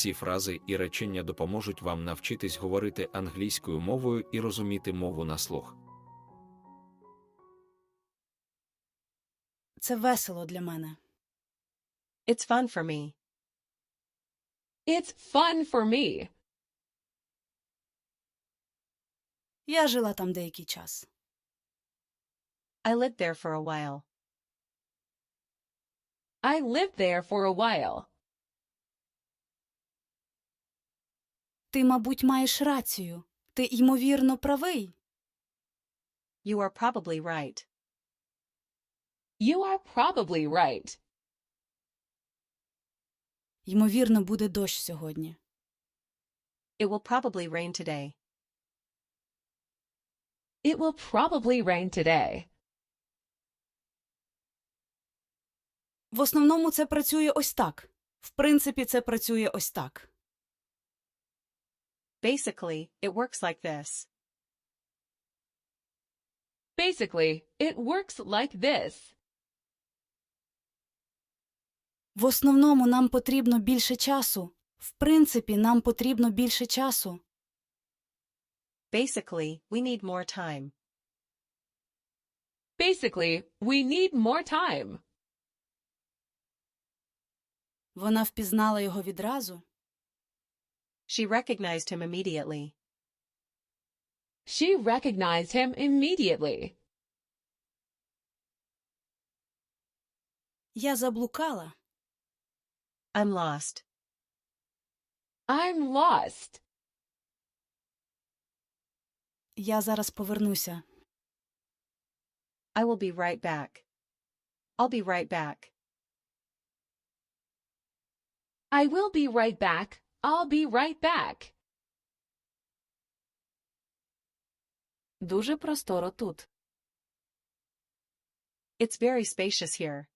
Ці фрази і речення допоможуть вам навчитись говорити англійською мовою і розуміти мову на слух. Це весело для мене. It's fun for me. It's fun for me. Я жила там деякий час. I lived there for a while. I lived there for a while. Ти, мабуть, маєш рацію. Ти, ймовірно, правий. You are probably right. You are probably right. Ймовірно, буде дощ сьогодні. It will probably rain today. It will probably rain today. В основному це працює ось так. В принципі, це працює ось так. Basically, it works like this. Basically, it works like this. В основному нам потрібно більше часу. В принципі, нам потрібно більше часу. Basically, we need more time. Basically, we need more time. Вона впізнала його відразу. She recognized him immediately. She recognized him immediately. Я заблукала. I'm lost. I'm lost. Я зараз повернуся. I will be right back. I'll be right back. I will be right back. I'll be right back. Дуже просторо тут. It's very spacious here.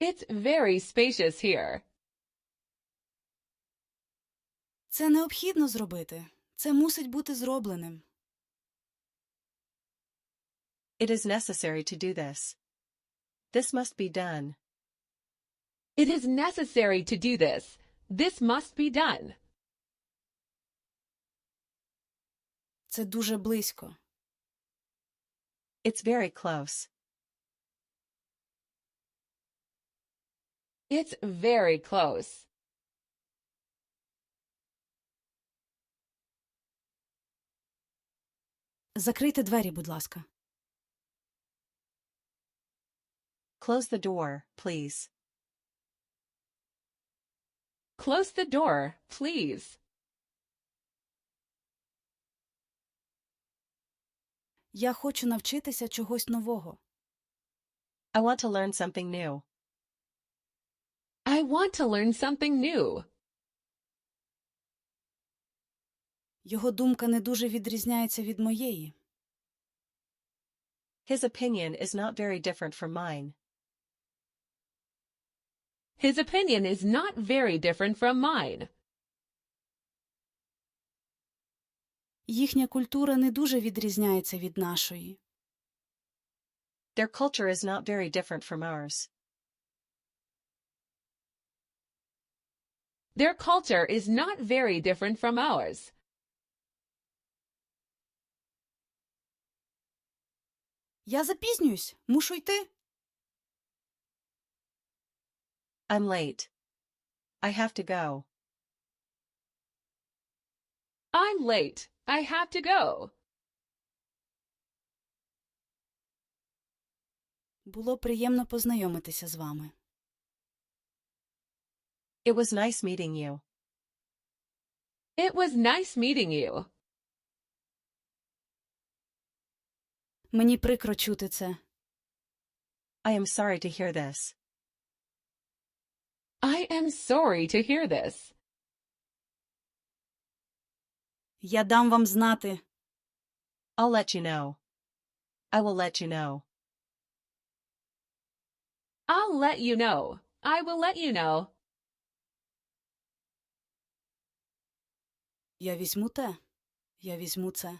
It's very spacious here. Це необхідно зробити. Це мусить бути зробленим. It is necessary to do this. This must be done. It is necessary to do this. This must be done. Це дуже близько. It's very close. It's very close. Закрийте двері, будь ласка. Close the door, please. Close the door, please. Я хочу навчитися чогось нового. I want to learn something new. I want to learn something new. Його думка не дуже відрізняється від моєї. His opinion is not very different from mine. His opinion is not very different from mine. Їхня культура не дуже відрізняється від нашої. Their culture is not very different from ours. Their culture is not very different from ours. Я запізнююсь, мушу йти. I'm late. I have to go. I'm late. I have to go. Було приємно познайомитися з вами. It was nice meeting you. It was nice meeting you. Мені прикро чути це. I am sorry to hear this. I am sorry to hear this. Я дам вам знати. I'll let you know. I will let you know. I'll let you know. I will let you know. Я візьму те. Я візьму це.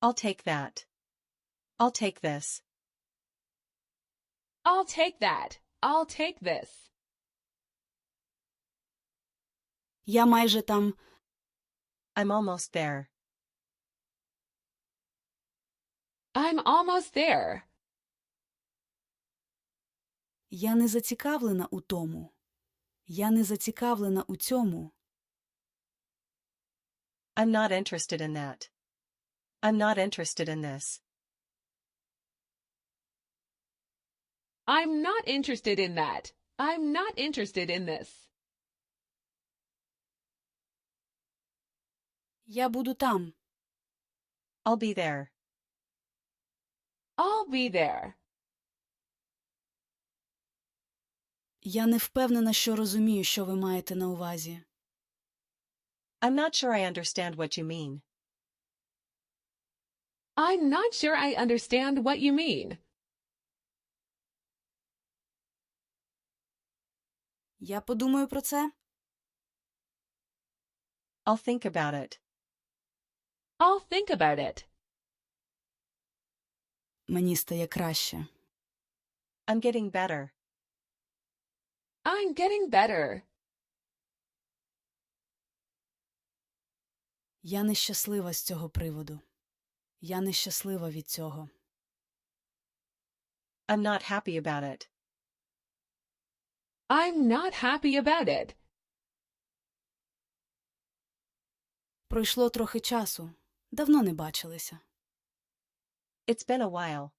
I'll take that. I'll take this. I'll take that. I'll take this. Я майже там. I'm almost there. I'm almost there. Я не зацікавлена у тому. Я не зацікавлена у цьому. I'm not interested in that. I'm not interested in this. I'm not interested in that. I'm not interested in this. Я буду там. I'll be there. I'll be there. Я не впевнена, що розумію, що ви маєте на увазі. I'm not sure I understand what you mean. I'm not sure I understand what you mean. Я подумаю про це. I'll think about it. I'll think about it. Мені стає краще. I'm getting better. I'm getting better. Я нещаслива з цього приводу. Я нещаслива від цього. I'm not happy about it. I'm not happy about it. Пройшло трохи часу. Давно не бачилися. It's been a while.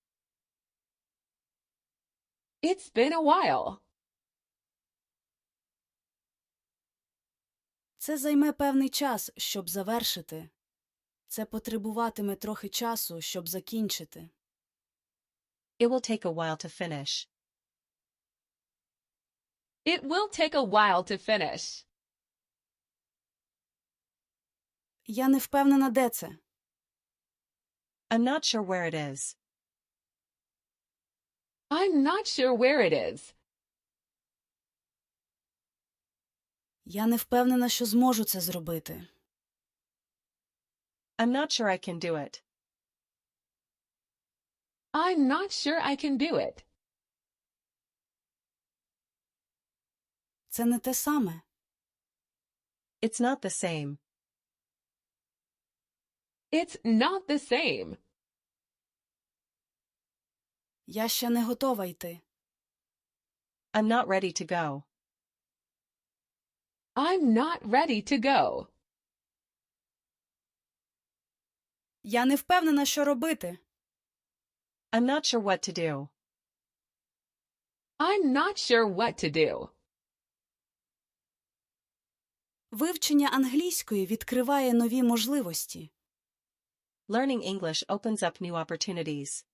It's been a while. Це займе певний час, щоб завершити. Це потребуватиме трохи часу, щоб закінчити. It will take a while to finish. It will take a while to finish. Я не впевнена, де це. I'm not sure where it is. I'm not sure where it is. Я не впевнена, що зможу це зробити. I'm not sure I can do it. I'm not sure I can do it. Це не те саме. It's not the same. It's not the same. Я ще не готова йти. I'm not ready to go. I'm not ready to go. Я не впевнена, що робити. I'm not sure what to do. I'm not sure what to do. Вивчення англійської відкриває нові можливості. Learning English opens up new opportunities.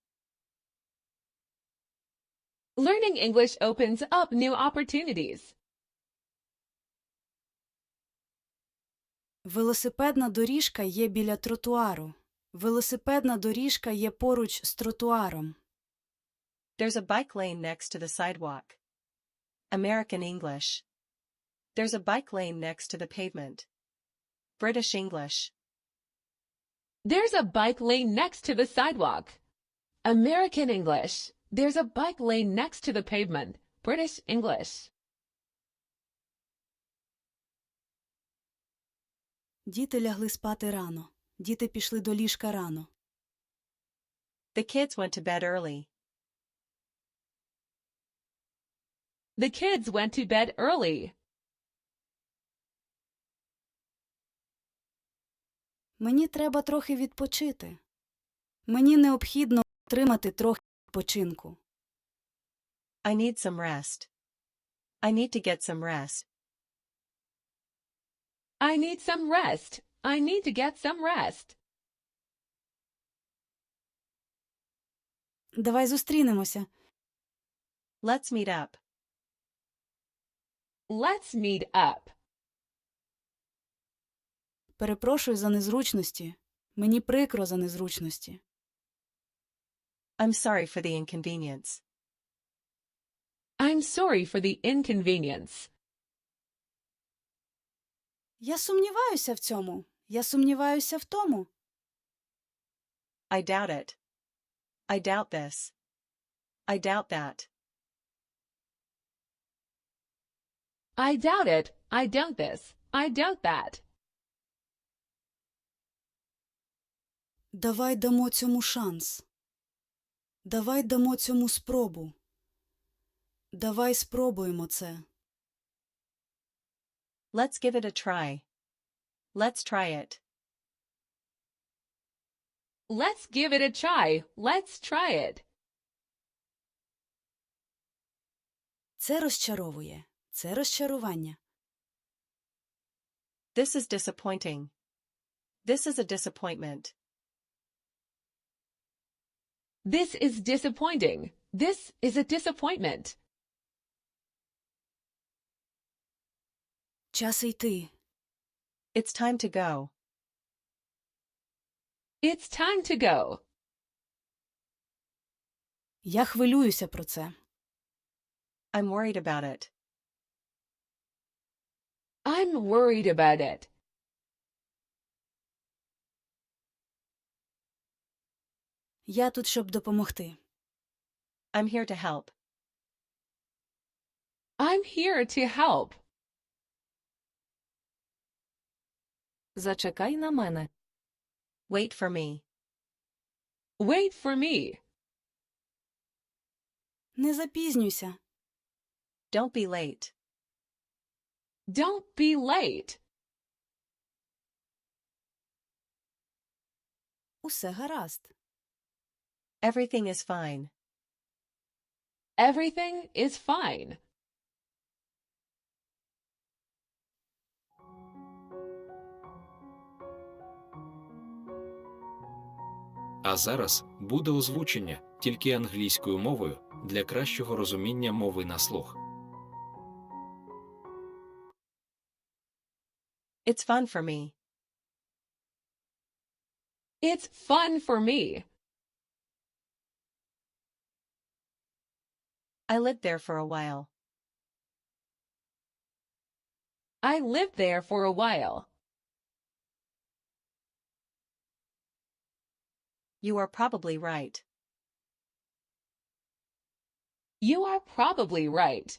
Learning English opens up new opportunities. Велосипедна доріжка є біля тротуару. Велосипедна доріжка є поруч з тротуаром. There's a bike lane next to the sidewalk. American English. There's a bike lane next to the pavement. British English. There's a bike lane next to the sidewalk. American English. There's a bike lane next to the pavement. British English. Діти лягли спати рано. Діти пішли до ліжка рано. The kids went to bed early. The kids went to bed early. Мені треба трохи відпочити. Мені необхідно отримати трохи відпочинку. I need some rest. I need to get some rest. I need some rest. I need to get some rest. Давай зустрінемося. Let's meet up. Let's meet up. Перепрошую за незручності. Мені прикро за незручності. I'm sorry for the inconvenience. I'm sorry for the inconvenience. Я сумніваюся в цьому. Я сумніваюся в тому. I doubt it. I doubt this. I doubt that. I doubt it. I doubt this. I doubt that. Давай дамо цьому шанс. Давай дамо цьому спробу. Давай спробуємо це. Let's give it a try. Let's try it. Let's give it a try. Let's try it. Це розчаровує. Це розчарування. This is disappointing. This is a disappointment. This is disappointing. This is a disappointment. Час йти. It's time to go. It's time to go. Я хвилююся про це. I'm worried about it. I'm worried about it. Я тут, щоб допомогти. I'm here to help. I'm here to help. Зачекай на мене. Wait for me. Wait for me. Не запізнюйся. Don't be late. Don't be late. Усе гаразд. Everything is fine. Everything is fine. А зараз буде озвучення тільки англійською мовою для кращого розуміння мови на слух. It's fun for me. It's fun for me. I lived there for a while. I lived there for a while. You are probably right. You are probably right.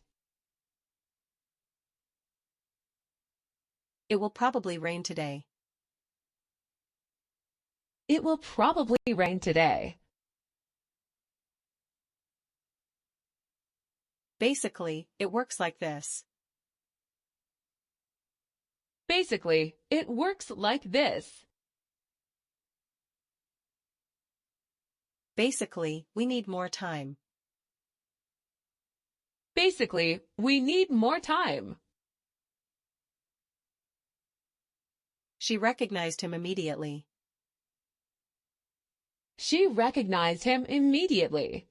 It will probably rain today. It will probably rain today. Basically, it works like this. Basically, it works like this. Basically, we need more time. Basically, we need more time. She recognized him immediately. She recognized him immediately.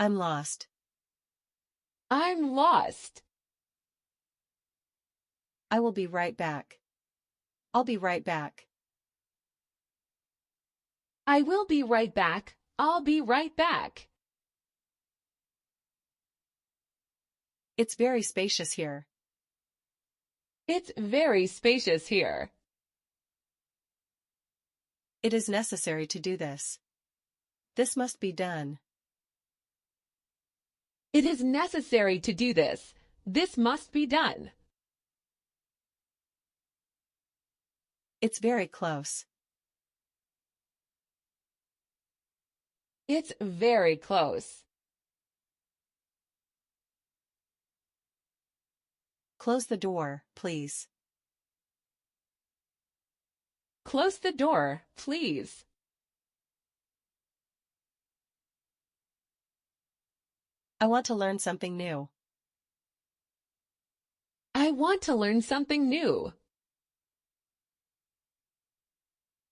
I'm lost. I'm lost. I will be right back. I'll be right back. I will be right back. I'll be right back. It's very spacious here. It's very spacious here. It is necessary to do this. This must be done. It is necessary to do this. This must be done. It's very close. It's very close. Close the door, please. Close the door, please. I want to learn something new. I want to learn something new.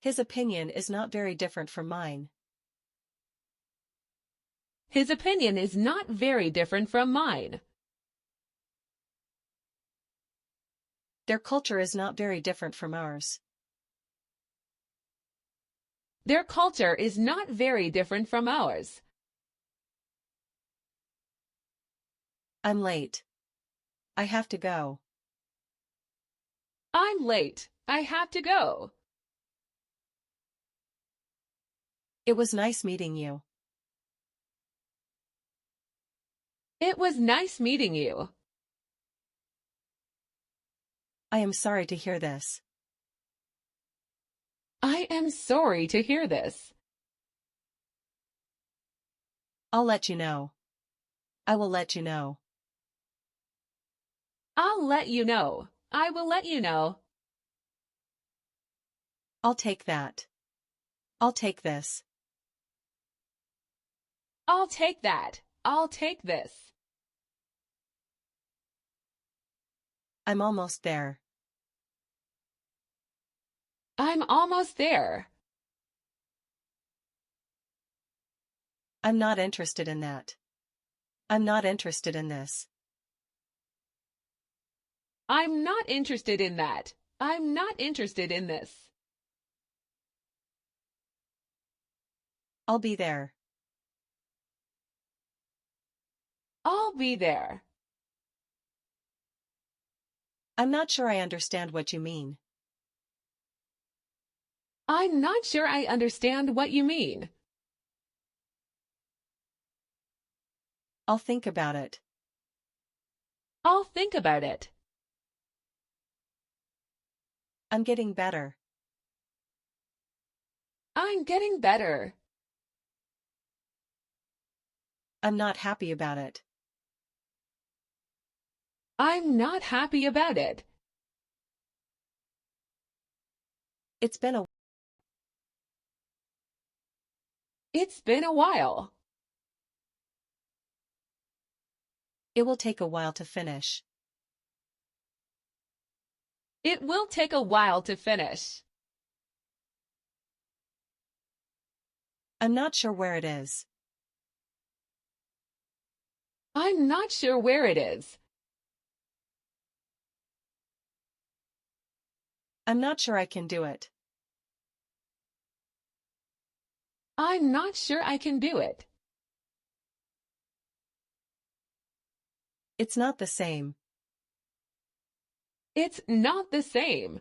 His opinion is not very different from mine. His opinion is not very different from mine. Their culture is not very different from ours. Their culture is not very different from ours. I'm late. I have to go. I'm late. I have to go. It was nice meeting you. It was nice meeting you. I am sorry to hear this. I am sorry to hear this. I'll let you know. I will let you know. I'll let you know. I will let you know. I'll take that. I'll take this. I'll take that. I'll take this. I'm almost there. I'm almost there. I'm not interested in that. I'm not interested in this. I'm not interested in that. I'm not interested in this. I'll be there. I'll be there. I'm not sure I understand what you mean. I'm not sure I understand what you mean. I'll think about it. I'll think about it. I'm getting better. I'm getting better. I'm not happy about it. I'm not happy about it. It's been a It's been a while. It will take a while to finish. It will take a while to finish. I'm not sure where it is. I'm not sure where it is. I'm not sure I can do it. I'm not sure I can do it. It's not the same. It's not the same.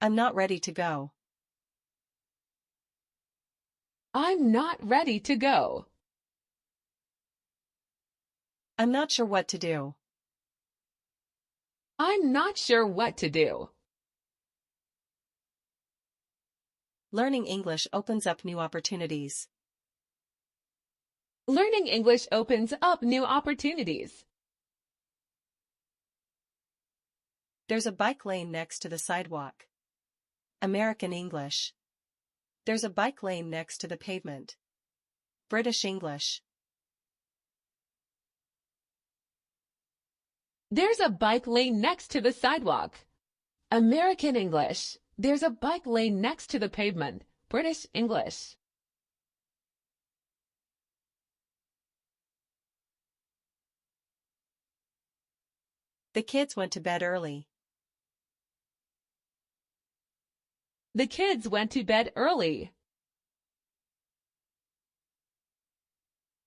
I'm not ready to go. I'm not ready to go. I'm not sure what to do. I'm not sure what to do. Learning English opens up new opportunities. Learning English opens up new opportunities. There's a bike lane next to the sidewalk. American English. There's a bike lane next to the pavement. British English. There's a bike lane next to the sidewalk. American English. There's a bike lane next to the pavement. British English. The kids went to bed early. The kids went to bed early.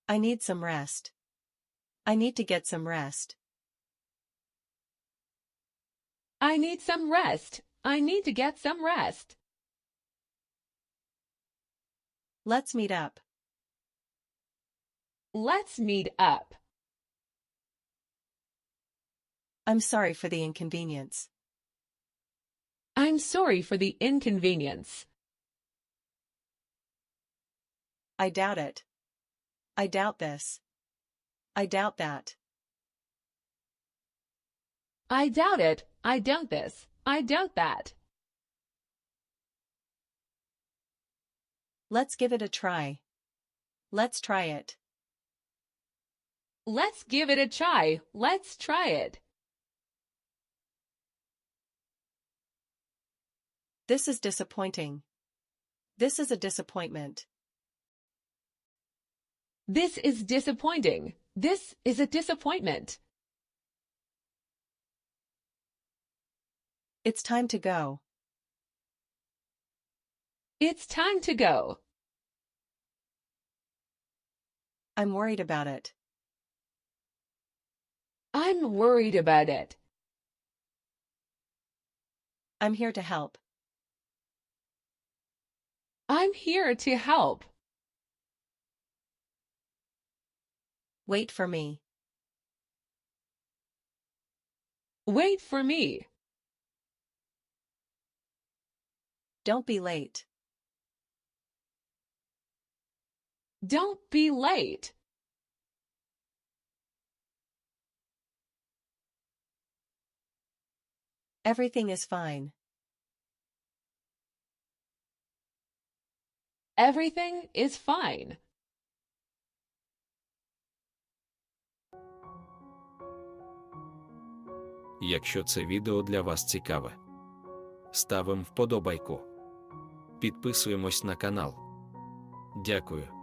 I need some rest. I need to get some rest. I need some rest. I need to get some rest. Let's meet up. Let's meet up. I'm sorry for the inconvenience. I'm sorry for the inconvenience. I doubt it. I doubt this. I doubt that. I doubt it. I doubt this. I doubt that. Let's give it a try. Let's try it. Let's give it a try. Let's try it. This is disappointing. This is a disappointment. This is disappointing. This is a disappointment. It's time to go. It's time to go. I'm worried about it. I'm worried about it. I'm here to help. I'm here to help. Wait for me. Wait for me. Don't be late. Don't be late. Everything is fine. Everything is fine. Якщо це відео для вас цікаве, ставимо вподобайку. Підписуємось на канал. Дякую.